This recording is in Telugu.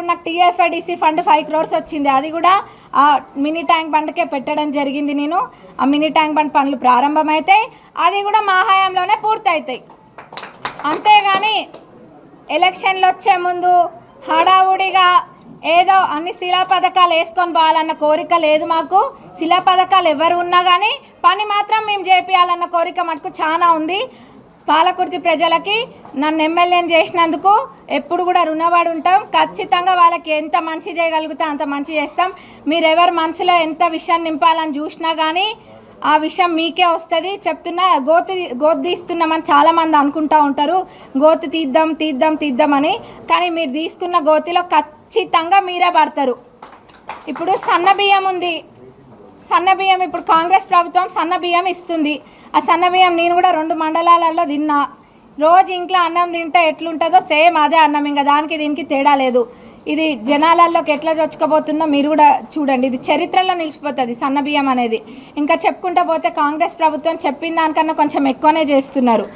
నాకు టీఎఫ్ఐడిసి ఫండ్ ఫైవ్ క్రోర్స్ వచ్చింది. అది కూడా ఆ మినీ ట్యాంక్ బండ్కే పెట్టడం జరిగింది నేను. ఆ మినీ ట్యాంక్ బండ్ పనులు ప్రారంభమవుతాయి అది కూడా మా హయాంలోనే పూర్తవుతాయి అంతేగాని ఎలక్షన్లు వచ్చే ముందు హడావుడిగా ఏదో అన్ని శిలా పథకాలు వేసుకొని పోవాలన్న కోరిక లేదు మాకు. శిలా పథకాలు ఎవరు ఉన్నా కానీ పని మాత్రం మేము చేపియాలన్న కోరిక మటుకు చాలా ఉంది. పాలకుర్తి ప్రజలకి నన్ను ఎమ్మెల్యేని చేసినందుకు ఎప్పుడు కూడా రుణపడి ఉంటాం. ఖచ్చితంగా వాళ్ళకి ఎంత మంచి చేయగలిగితే అంత మంచి చేస్తాం. మీరు ఎవరి మనసులో ఎంత విషయాన్ని నింపాలని చూసినా కానీ ఆ విషయం మీకే వస్తుంది. చెప్తున్నా గోతు గోతు తీస్తున్నామని చాలామంది అనుకుంటూ ఉంటారు. గోతు తీద్దాం తీద్దాం తీద్దామని. కానీ మీరు తీసుకున్న గోతిలో ఖచ్చితంగా మీరే పడతారు. ఇప్పుడు సన్న బియ్యం ఉంది. సన్న బియ్యం ఇప్పుడు కాంగ్రెస్ ప్రభుత్వం సన్న బియ్యం ఇస్తుంది. ఆ సన్న బియ్యం నేను కూడా రెండు మండలాలలో తిన్నా. రోజు ఇంట్లో అన్నం తింటే ఎట్లుంటుందో సేమ్ అదే అన్నం ఇంకా దానికి దీనికి తేడా లేదు. ఇది జనాలలోకి ఎట్లా చొచ్చుకోబోతుందో మీరు కూడా చూడండి. ఇది చరిత్రలో నిలిచిపోతుంది సన్న బియ్యం అనేది. ఇంకా చెప్పుకుంటా పోతే కాంగ్రెస్ ప్రభుత్వం చెప్పిన దానికన్నా కొంచెం ఎక్కువనే చేస్తున్నారు.